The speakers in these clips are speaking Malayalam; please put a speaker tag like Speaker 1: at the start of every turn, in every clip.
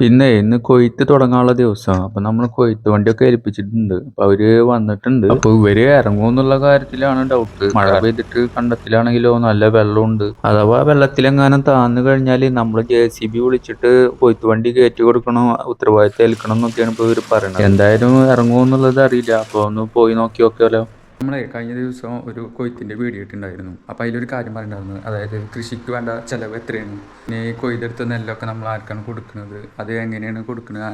Speaker 1: പിന്നെ ഇന്ന് കൊയ്ത്ത് തുടങ്ങാനുള്ള ദിവസമാണ് അപ്പൊ നമ്മൾ കൊയ്ത്ത് വണ്ടിയൊക്കെ ഏൽപ്പിച്ചിട്ടുണ്ട്. അപ്പൊ അവർ വന്നിട്ടുണ്ട്. അപ്പൊ ഇവർ ഇറങ്ങുമെന്നുള്ള കാര്യത്തിലാണ് ഡൗട്ട് മഴ പെയ്തിട്ട് കണ്ടത്തിലാണെങ്കിലോ നല്ല വെള്ളമുണ്ട്. അഥവാ വെള്ളത്തിലെങ്ങാനും താന്നു കഴിഞ്ഞാൽ നമ്മൾ ജെ സി ബി വിളിച്ചിട്ട് കൊയ്ത്ത് വണ്ടി കയറ്റി കൊടുക്കണം ഉത്തരവാദിത്തം ഏൽക്കണം എന്നൊക്കെയാണ് ഇപ്പൊ ഇവർ പറയുന്നത് എന്തായാലും ഇറങ്ങുമെന്നുള്ളത് അറിയില്ല. അപ്പൊ ഒന്ന് പോയി നോക്കി നോക്കിയാലോ
Speaker 2: നമ്മളെ കഴിഞ്ഞ ദിവസം ഒരു കൊയ്ത്തിന്റെ വീഡിയോ ഇട്ടുണ്ടായിരുന്നു അപ്പോൾ അതിലൊരു കാര്യം പറഞ്ഞിട്ടുണ്ടായിരുന്നു. അതായത് കൃഷിക്ക് വേണ്ട ചെലവ് എത്രയാണ്? പിന്നെ ഈ കൊയ്തെടുത്ത നെല്ലൊക്കെ നമ്മൾ ആർക്കാണ് കൊടുക്കുന്നത്? അത് എങ്ങനെയാണ് കൊടുക്കുന്നത്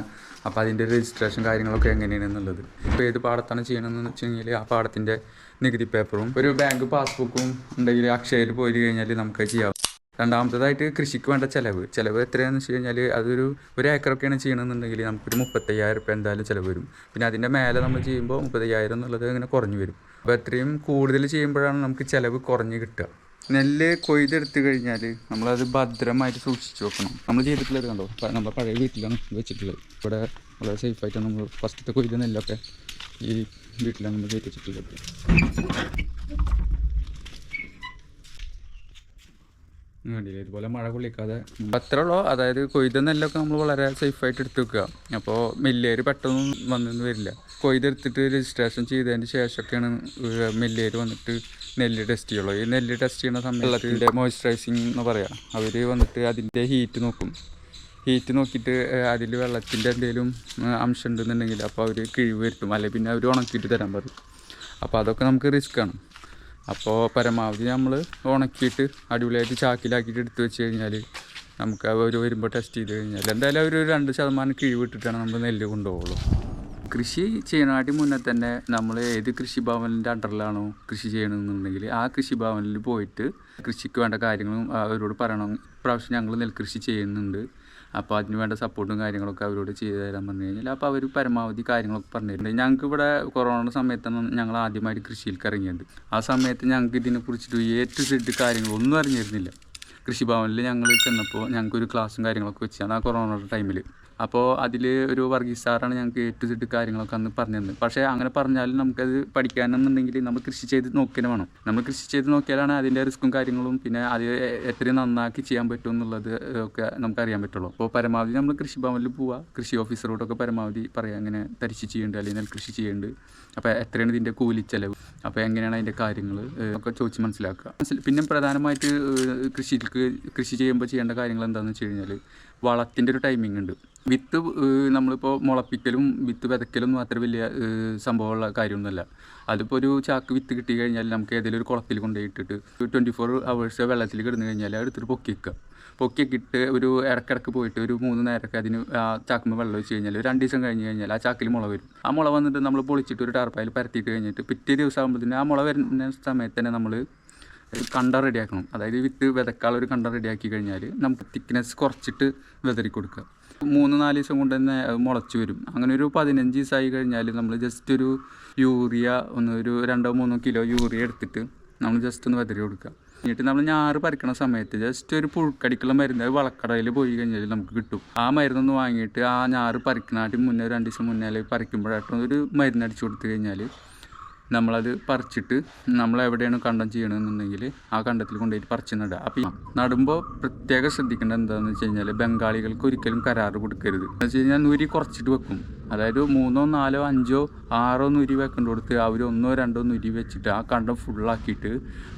Speaker 2: അപ്പോൾ അതിന്റെ രജിസ്ട്രേഷൻ കാര്യങ്ങളൊക്കെ എങ്ങനെയാണ് എന്നുള്ളത്. ഇപ്പോൾ ഏത് പാടത്താണ് ചെയ്യണമെന്ന് വെച്ച് കഴിഞ്ഞാൽ ആ പാടത്തിന്റെ നികുതി പേപ്പറും ഒരു ബാങ്ക് പാസ്ബുക്കും ഉണ്ടെങ്കിൽ അക്ഷയയിൽ പോയി കഴിഞ്ഞാൽ നമുക്ക് ചെയ്യാം രണ്ടാമത്തേതായിട്ട് കൃഷിക്ക് വേണ്ട ചിലവ്. ചിലവ് എത്രയാണെന്ന് വെച്ച് കഴിഞ്ഞാൽ അതൊരു ഒരു ഏക്കറൊക്കെയാണ് ചെയ്യണമെന്നുണ്ടെങ്കിൽ നമുക്കൊരു മുപ്പത്തയ്യായിരം റുപ്യ എന്തായാലും ചിലവ് വരും. പിന്നെ അതിന്റെ മേലെ നമ്മൾ ചെയ്യുമ്പോൾ മുപ്പത്തയ്യായിരം എന്നുള്ളത് ഇങ്ങനെ കുറഞ്ഞു വരും. അപ്പോൾ എത്രയും കൂടുതൽ ചെയ്യുമ്പോഴാണ് നമുക്ക് ചിലവ് കുറഞ്ഞ് കിട്ടുക. നെല്ല് കൊയ്തെടുത്ത് കഴിഞ്ഞാൽ നമ്മളത് ഭദ്രമായിട്ട് സൂക്ഷിച്ച് വെക്കണം. നമ്മൾ ചെയ്തിട്ടുള്ളത് കണ്ടോ? നമ്മുടെ പഴയ വീട്ടിലാണ് വെച്ചിട്ടുള്ളത്. ഇവിടെ വളരെ സേഫായിട്ടാണ് നമ്മൾ ഫസ്റ്റത്തെ കൊയ്ത നെല്ലൊക്കെ ഈ വീട്ടിലാണ് നമ്മൾ ചെയ്തിട്ടുള്ളത് വേണ്ടിയില്ല ഇതുപോലെ മഴ കൊള്ളിക്കാതെ. അത്രേ ഉള്ളു. അതായത് കൊയ്ത നെല്ലൊക്കെ നമ്മൾ വളരെ സേഫ് ആയിട്ട് എടുത്ത് വെക്കുക. അപ്പോൾ മില്ലേര് പെട്ടെന്ന് വന്നെന്ന് വരില്ല. കൊയ്തെടുത്തിട്ട് രജിസ്ട്രേഷൻ ചെയ്തതിന് ശേഷമൊക്കെയാണ് മില്ലേര് വന്നിട്ട് നെല്ല് ടെസ്റ്റ് ചെയ്യുള്ളൂ. ഈ നെല്ല് ടെസ്റ്റ് ചെയ്യുന്ന സമയത്ത് വെള്ളത്തിന്റെ മോയ്സ്ചറൈസിങ് എന്ന് പറയാം. അവർ വന്നിട്ട് അതിന്റെ ഹീറ്റ് നോക്കും. ഹീറ്റ് നോക്കിയിട്ട് അതിൽ വെള്ളത്തിന്റെ എന്തെങ്കിലും അംശം ഉണ്ടെന്നുണ്ടെങ്കിൽ അപ്പോൾ അവർ കിഴിവ് വരുത്തും. അല്ലെങ്കിൽ പിന്നെ അവർ ഉണക്കിയിട്ട് തരാൻ പറയും. അപ്പോൾ അതൊക്കെ നമുക്ക് റിസ്ക്കാണ് അപ്പോൾ പരമാവധി നമ്മൾ ഉണക്കിയിട്ട് അടിപൊളിയായിട്ട് ചാക്കിലാക്കിയിട്ട് എടുത്തു വെച്ച് കഴിഞ്ഞാൽ നമുക്ക് അവർ വരുമ്പോൾ ടെസ്റ്റ് ചെയ്ത് കഴിഞ്ഞാൽ എന്തായാലും അവർ ഒരു രണ്ട് ശതമാനം കിഴിവ് ഇട്ടിട്ടാണ് നമ്മൾ നെല്ല് കൊണ്ടുപോകുള്ളൂ കൃഷി ചെയ്യണാട്ടി മുന്നേ തന്നെ നമ്മൾ ഏത് കൃഷിഭവനിന്റെ അണ്ടറിലാണോ കൃഷി ചെയ്യണമെന്നുണ്ടെങ്കിൽ ആ കൃഷിഭവനിൽ പോയിട്ട് കൃഷിക്ക് വേണ്ട കാര്യങ്ങളും അവരോട് പറയണം. ഇപ്രാവശ്യം ഞങ്ങൾ നെൽകൃഷി ചെയ്യുന്നുണ്ട്. അപ്പോൾ അതിന് വേണ്ട സപ്പോർട്ടും കാര്യങ്ങളൊക്കെ അവരോട് ചെയ്തു തരാൻ പറഞ്ഞു കഴിഞ്ഞാൽ അപ്പോൾ അവർ പരമാവധി കാര്യങ്ങളൊക്കെ പറഞ്ഞിട്ടുണ്ട്. ഞങ്ങൾക്ക് ഇവിടെ കൊറോണ സമയത്താണ് ഞങ്ങൾ ആദ്യമായിട്ട് കൃഷിയിലേക്ക് ഇറങ്ങിയത്. ആ സമയത്ത് ഞങ്ങൾക്ക് ഇതിനെക്കുറിച്ചിട്ട് എ ടു സെഡ് കാര്യങ്ങളൊന്നും അറിഞ്ഞിരുന്നില്ല. കൃഷിഭവനിൽ ഞങ്ങൾ ചെന്നപ്പോൾ ഞങ്ങൾക്കൊരു ക്ലാസ്സും കാര്യങ്ങളൊക്കെ വെച്ചാണ് ആ കൊറോണയുടെ ടൈമിൽ അപ്പോൾ അതിൽ ഒരു വർഗീസ് സാറാണ് ഞങ്ങൾക്ക് എ ടു സെഡ് കാര്യങ്ങളൊക്കെ അന്ന് പറഞ്ഞു തന്നത്. പക്ഷേ അങ്ങനെ പറഞ്ഞാലും നമുക്കത് പഠിക്കാനെന്നുണ്ടെങ്കിൽ നമ്മൾ കൃഷി ചെയ്ത് നോക്കിയാൽ വേണം. നമ്മൾ കൃഷി ചെയ്ത് നോക്കിയാലാണ് അതിന്റെ റിസ്ക്കും കാര്യങ്ങളും പിന്നെ അത് എത്രയും നന്നാക്കി ചെയ്യാൻ പറ്റും എന്നുള്ളത് ഒക്കെ നമുക്ക് അറിയാൻ പറ്റുള്ളൂ. അപ്പോൾ പരമാവധി നമ്മൾ കൃഷിഭവനിൽ പോവുക കൃഷി ഓഫീസറോടൊക്കെ പരമാവധി പറയാം അങ്ങനെ തരിശ് ചെയ്യേണ്ടത് അല്ലെങ്കിൽ നെൽകൃഷി ചെയ്യുന്നുണ്ട് അപ്പോൾ എത്രയാണ് ഇതിന്റെ കൂലിച്ചെലവ് അപ്പോൾ എങ്ങനെയാണ് അതിന്റെ കാര്യങ്ങൾ ഒക്കെ ചോദിച്ച് മനസ്സിലാക്കുക പിന്നെ പ്രധാനമായിട്ട് കൃഷിക്ക് കൃഷി ചെയ്യുമ്പോൾ ചെയ്യേണ്ട കാര്യങ്ങൾ എന്താണെന്ന് വെച്ച് കഴിഞ്ഞാൽ വളത്തിന്റെ ഒരു ടൈമിംഗ് ഉണ്ട്. വിത്ത് നമ്മളിപ്പോൾ മുളപ്പിക്കലും വിത്ത് വിതയ്ക്കലും മാത്രം വലിയ സംഭവമുള്ള കാര്യമൊന്നുമല്ല. അതിപ്പോൾ ഒരു ചാക്ക് വിത്ത് കിട്ടി കഴിഞ്ഞാൽ നമുക്ക് ഏതെങ്കിലും ഒരു കുളത്തിൽ കൊണ്ടുപോയിട്ടിട്ട് ട്വന്റി ഫോർ അവേഴ്സ് വെള്ളത്തിൽ കിടന്നു കഴിഞ്ഞാൽ എടുത്തിട്ട് പൊക്കി വെക്കുക. പൊക്കിയൊക്കെ ഇട്ട് ഒരു ഇടക്കിടക്ക് പോയിട്ട് ഒരു മൂന്ന് നേരമൊക്കെ അതിന് ആ ചാക്കുമ്പോൾ വെള്ളം ഒഴിച്ച് കഴിഞ്ഞാൽ ഒരു രണ്ട് ദിവസം കഴിഞ്ഞ് കഴിഞ്ഞാൽ ആ ചാക്കിൽ മുള വരും. ആ മുള വന്നിട്ട് നമ്മൾ പൊളിച്ചിട്ട് ഒരു ടാർപ്പായിൽ പരത്തിയിട്ട് കഴിഞ്ഞിട്ട് പിറ്റേ ദിവസം ആകുമ്പോഴത്തേന് ആ മുള വരുന്ന സമയത്ത് തന്നെ നമ്മൾ കണ്ട റെഡിയാക്കണം. അതായത് വിത്ത് വിതക്കാനുള്ള ഒരു കണ്ട റെഡിയാക്കി കഴിഞ്ഞാൽ നമുക്ക് തിക്നെസ് കുറച്ചിട്ട് വിതറി കൊടുക്കുക. മൂന്ന് നാല് ദിവസം കൊണ്ട് തന്നെ മുളച്ച് വരും. അങ്ങനെ ഒരു പതിനഞ്ച് ദിവസമായി കഴിഞ്ഞാൽ നമ്മൾ ജസ്റ്റ് ഒരു യൂറിയ ഒന്ന് ഒരു രണ്ടോ മൂന്നോ കിലോ യൂറിയ എടുത്തിട്ട് നമ്മൾ ജസ്റ്റ് ഒന്ന് വിതറി കൊടുക്കുക. എന്നിട്ട് നമ്മൾ ഞാറ് പറിക്കണ സമയത്ത് ജസ്റ്റ് ഒരു പുഴുക്കടിക്കുള്ള മരുന്ന് വളക്കടയിൽ പോയി കഴിഞ്ഞാൽ നമുക്ക് കിട്ടും. ആ മരുന്നൊന്ന് വാങ്ങിയിട്ട് ആ ഞാറ് പറിക്കണാട്ടി മുന്നേ ഒരു രണ്ട് ദിവസം മുന്നേ അല്ലെങ്കിൽ ഒരു മരുന്ന് അടിച്ചു കൊടുത്തു കഴിഞ്ഞാൽ നമ്മളത് പറിച്ചിട്ട് നമ്മൾ എവിടെയാണ് കണ്ടം ചെയ്യണമെന്നുണ്ടെങ്കിൽ ആ കണ്ടത്തിൽ കൊണ്ടുപോയിട്ട് പറിച്ച് നടുക അപ്പോൾ നടുമ്പോൾ പ്രത്യേകം ശ്രദ്ധിക്കേണ്ടത് എന്താണെന്ന് വെച്ച് കഴിഞ്ഞാൽ ബംഗാളികൾക്ക് ഒരിക്കലും കരാറ് കൊടുക്കരുത്. എന്ന് വെച്ച് കഴിഞ്ഞാൽ നൂരി കുറച്ചിട്ട് വെക്കും. അതായത് മൂന്നോ നാലോ അഞ്ചോ ആറോ നുരി വെക്കേണ്ട കൊടുത്ത് അവർ ഒന്നോ രണ്ടോ നുരി വെച്ചിട്ട് ആ കണ്ടം ഫുള്ളാക്കിയിട്ട്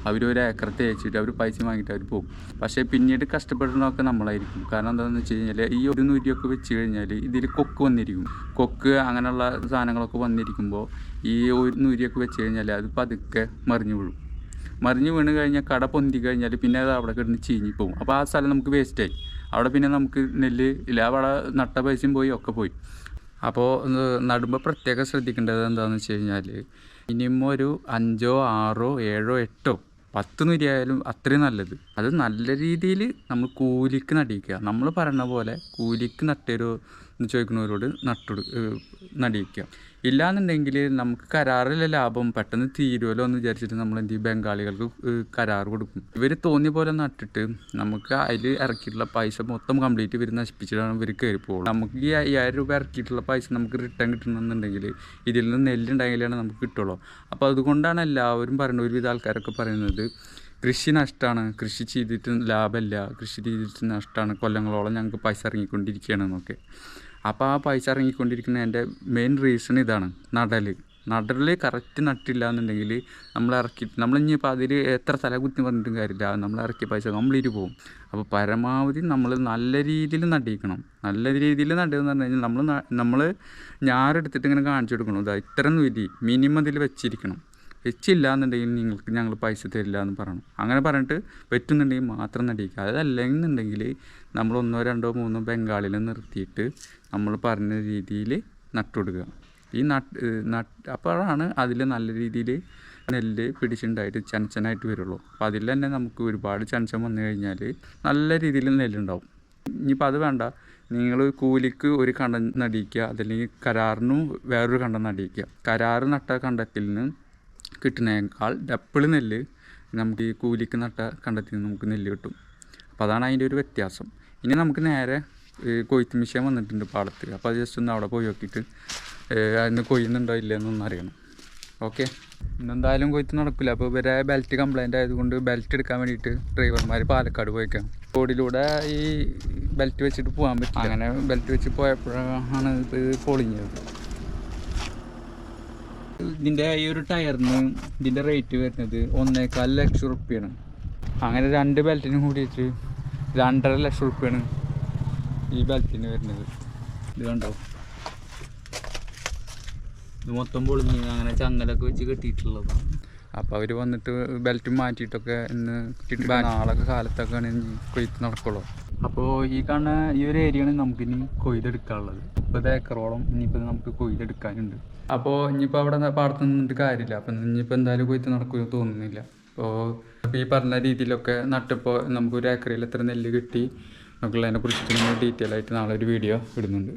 Speaker 2: അവർ ഒരു ഏക്കർ തേച്ചിട്ട് അവർ പൈസ വാങ്ങിയിട്ട് അവർ പോകും. പക്ഷേ പിന്നീട് കഷ്ടപ്പെടുന്നതൊക്കെ നമ്മളായിരിക്കും. കാരണം എന്താണെന്ന് വെച്ച് കഴിഞ്ഞാൽ ഈ ഒരു നുരിയൊക്കെ വെച്ച് കഴിഞ്ഞാൽ ഇതിൽ കൊക്ക് വന്നിരിക്കും. കൊക്ക് അങ്ങനെയുള്ള സാധനങ്ങളൊക്കെ വന്നിരിക്കുമ്പോൾ ഈ ഒരു നുരിയൊക്കെ വെച്ച് കഴിഞ്ഞാൽ അത് പതുക്കെ മറിഞ്ഞു വീഴും. മറിഞ്ഞു വീണ് കഴിഞ്ഞാൽ കട പൊന്തി കഴിഞ്ഞാൽ പിന്നെ അത് അവിടെ കിടന്ന് ചീഞ്ഞ് പോകും അപ്പോൾ ആ സ്ഥലം നമുക്ക് വേസ്റ്റായി അവിടെ പിന്നെ നമുക്ക് നെല്ല് ഇല്ല അവിടെ നട്ട പൈസയും പോയി ഒക്കെ പോയി. അപ്പോൾ നടുമ്പോൾ പ്രത്യേകം ശ്രദ്ധിക്കേണ്ടത് എന്താണെന്ന് വെച്ച് കഴിഞ്ഞാൽ മിനിമം ഒരു അഞ്ചോ ആറോ ഏഴോ എട്ടോ പത്ത് നുരിയായാലും അത്രയും നല്ലത്. അത് നല്ല രീതിയിൽ നമ്മൾ കൂലിക്ക് നടിയിക്കുക. നമ്മൾ പറയുന്ന പോലെ കൂലിക്ക് നട്ടൊരു ചോദിക്കുന്നവരോട് നട്ടു നടിയിക്കുക. ഇല്ലാന്നുണ്ടെങ്കിൽ നമുക്ക് കരാറിലെ ലാഭം പെട്ടെന്ന് തീരുമല്ലോ എന്ന് വിചാരിച്ചിട്ട് നമ്മൾ എന്ത് ബംഗാളികൾക്ക് കരാർ കൊടുക്കും. ഇവർ തോന്നിയ പോലെ നട്ടിട്ട് നമുക്ക് അതിൽ ഇറക്കിയിട്ടുള്ള പൈസ മൊത്തം കംപ്ലീറ്റ് ഇവർ നശിപ്പിച്ചിട്ടാണ് ഇവർ കയറി പോകുള്ളൂ നമുക്ക് ഈ അയ്യായിരം രൂപ ഇറക്കിയിട്ടുള്ള പൈസ നമുക്ക് റിട്ടേൺ കിട്ടണമെന്നുണ്ടെങ്കിൽ ഇതിൽ നിന്ന് നെല്ലുണ്ടെങ്കിലാണ് നമുക്ക് കിട്ടുള്ളൂ. അപ്പോൾ അതുകൊണ്ടാണ് എല്ലാവരും പറയുന്നത് ഒരുവിധ ആൾക്കാരൊക്കെ പറയുന്നത് കൃഷി നഷ്ടമാണ് കൃഷി ചെയ്തിട്ട് ലാഭമില്ല കൃഷി ചെയ്തിട്ട് നഷ്ടമാണ് കൊല്ലങ്ങളോളം ഞങ്ങൾക്ക് പൈസ ഇറങ്ങിക്കൊണ്ടിരിക്കുകയാണെന്നൊക്കെ അപ്പോൾ ആ പൈസ ഇറങ്ങിക്കൊണ്ടിരിക്കുന്നതിന്റെ മെയിൻ റീസൺ ഇതാണ് നടൽ നടൽ കറക്റ്റ് നട്ടില്ല എന്നുണ്ടെങ്കിൽ നമ്മൾ ഇറക്കി നമ്മൾ ഇനിയിപ്പോൾ അതിൽ എത്ര തല കുത്തി പറഞ്ഞിട്ടും കാര്യമില്ല. നമ്മൾ ഇറക്കിയ പൈസ കംപ്ലീറ്റ് പോകും. അപ്പോൾ പരമാവധി നമ്മൾ നല്ല രീതിയിൽ നടിക്കണം നല്ല രീതിയിൽ നടുകയെന്ന് പറഞ്ഞു കഴിഞ്ഞാൽ നമ്മൾ നമ്മൾ ഞാരെടുത്തിട്ട് ഇങ്ങനെ കാണിച്ചു കൊടുക്കണം. ഇതാ ഇത്രയും വിധി മിനിമം ഇതിൽ വെച്ചിരിക്കണം. വെച്ചില്ല എന്നുണ്ടെങ്കിൽ നിങ്ങൾക്ക് ഞങ്ങൾ പൈസ തരില്ല എന്ന് പറയണം. അങ്ങനെ പറഞ്ഞിട്ട് പറ്റുന്നുണ്ടെങ്കിൽ മാത്രം നടിക്കുക അതല്ലെന്നുണ്ടെങ്കിൽ നമ്മൾ ഒന്നോ രണ്ടോ മൂന്നോ ബംഗാളിൽ നിർത്തിയിട്ട് നമ്മൾ പറഞ്ഞ രീതിയിൽ നട്ടുകൊടുക്കുക. ഈ നട്ട് നട്ട് അപ്പോഴാണ് അതിൽ നല്ല രീതിയിൽ നെല്ല് പിടിച്ചുണ്ടായിട്ട് ചനച്ചനായിട്ട് വരുള്ളൂ. അപ്പോൾ അതിൽ തന്നെ നമുക്ക് ഒരുപാട് ചനച്ചൻ വന്നു കഴിഞ്ഞാൽ നല്ല രീതിയിൽ നെല്ലുണ്ടാവും. ഇനിയിപ്പോൾ അത് വേണ്ട. നിങ്ങൾ കൂലിക്ക് ഒരു കണ്ടം നടിക്കുക അതല്ലെങ്കിൽ കരാറിനും വേറൊരു കണ്ടം നടിക്കുക കരാറ് നട്ട കണ്ടത്തിൽ നിന്ന് കിട്ടുന്നതിനേക്കാൾ ഡപ്പിൾ നെല്ല് നമുക്ക് ഈ കൂലിക്ക് നട്ട കണ്ടത്തിൽ നിന്ന് നമുക്ക് നെല്ല് കിട്ടും. അപ്പോൾ അതാണ് അതിന്റെ ഒരു വ്യത്യാസം. ഇനി നമുക്ക് നേരെ കൊയ്ത്ത് മിഷ്യൻ വന്നിട്ടുണ്ട് പാടത്ത്. അപ്പോൾ അത് ജസ്റ്റ് ഒന്ന് അവിടെ പോയി നോക്കിയിട്ട് അതിന് കൊയ്യുന്നുണ്ടോ ഇല്ലയെന്നൊന്നും അറിയണം. ഓക്കെ? ഇന്നെന്തായാലും കൊയ്ത്ത് നടക്കില്ല. അപ്പോൾ ഇവരെ ബെൽറ്റ് കംപ്ലൈന്റ് ആയതുകൊണ്ട് ബെൽറ്റ് എടുക്കാൻ വേണ്ടിയിട്ട് ഡ്രൈവർമാർ പാലക്കാട് പോയിക്കാം റോഡിലൂടെ ഈ ബെൽറ്റ് വെച്ചിട്ട് പോകാൻ പറ്റും അങ്ങനെ ബെൽറ്റ് വെച്ച് പോയപ്പോഴാണ് ഇത് പൊളിഞ്ഞത്. ഇതിന്റെ ഈ ഒരു ടയറിന് ഇതിന്റെ റേറ്റ് വരുന്നത് ഒന്നേകാൽ ലക്ഷം റുപ്യാണ് അങ്ങനെ രണ്ട് ബെൽറ്റിനും കൂടിയിട്ട് രണ്ടര ലക്ഷം റുപ്യാണ് ഈ ബെൽറ്റിന് വരുന്നത്. ഇത് കണ്ടോ? ഇത് മൊത്തം പൊളിഞ്ഞ് അങ്ങനെ ചങ്ങലൊക്കെ വെച്ച് കെട്ടിയിട്ടുള്ളതാണ്. അപ്പോൾ അവർ വന്നിട്ട് ബെൽറ്റ് മാറ്റിയിട്ടൊക്കെ ഇന്ന് നാളൊക്കെ കാലത്തൊക്കെ കാലത്തൊക്കെയാണ് ഇനി കൊയ്ത്ത് നടക്കുള്ളൂ. അപ്പോൾ ഈ കാണുന്ന ഈ ഒരു ഏരിയയാണ് നമുക്കിനി കൊയ്തെടുക്കാനുള്ളത്. മുപ്പത് ഏക്കറോളം ഇനിയിപ്പോൾ നമുക്ക് കൊയ്തെടുക്കാനുണ്ട്. അപ്പോൾ ഇനിയിപ്പോൾ അവിടെ പാടത്ത് നിന്നിട്ട് കാര്യമില്ല. അപ്പം ഇനിയിപ്പോൾ എന്തായാലും കൊയ്ത്ത് നടക്കുമെന്ന് തോന്നുന്നില്ല. അപ്പോൾ ഈ പറഞ്ഞ രീതിയിലൊക്കെ നട്ടപ്പോൾ നമുക്ക് ഒരു ഏക്കറിൽ എത്ര നെല്ല് കിട്ടി? നമുക്കുള്ളതിനെ കുറിച്ചിട്ട് ഡീറ്റെയിൽ ആയിട്ട് നാളെ ഒരു വീഡിയോ ഇടുന്നുണ്ട്.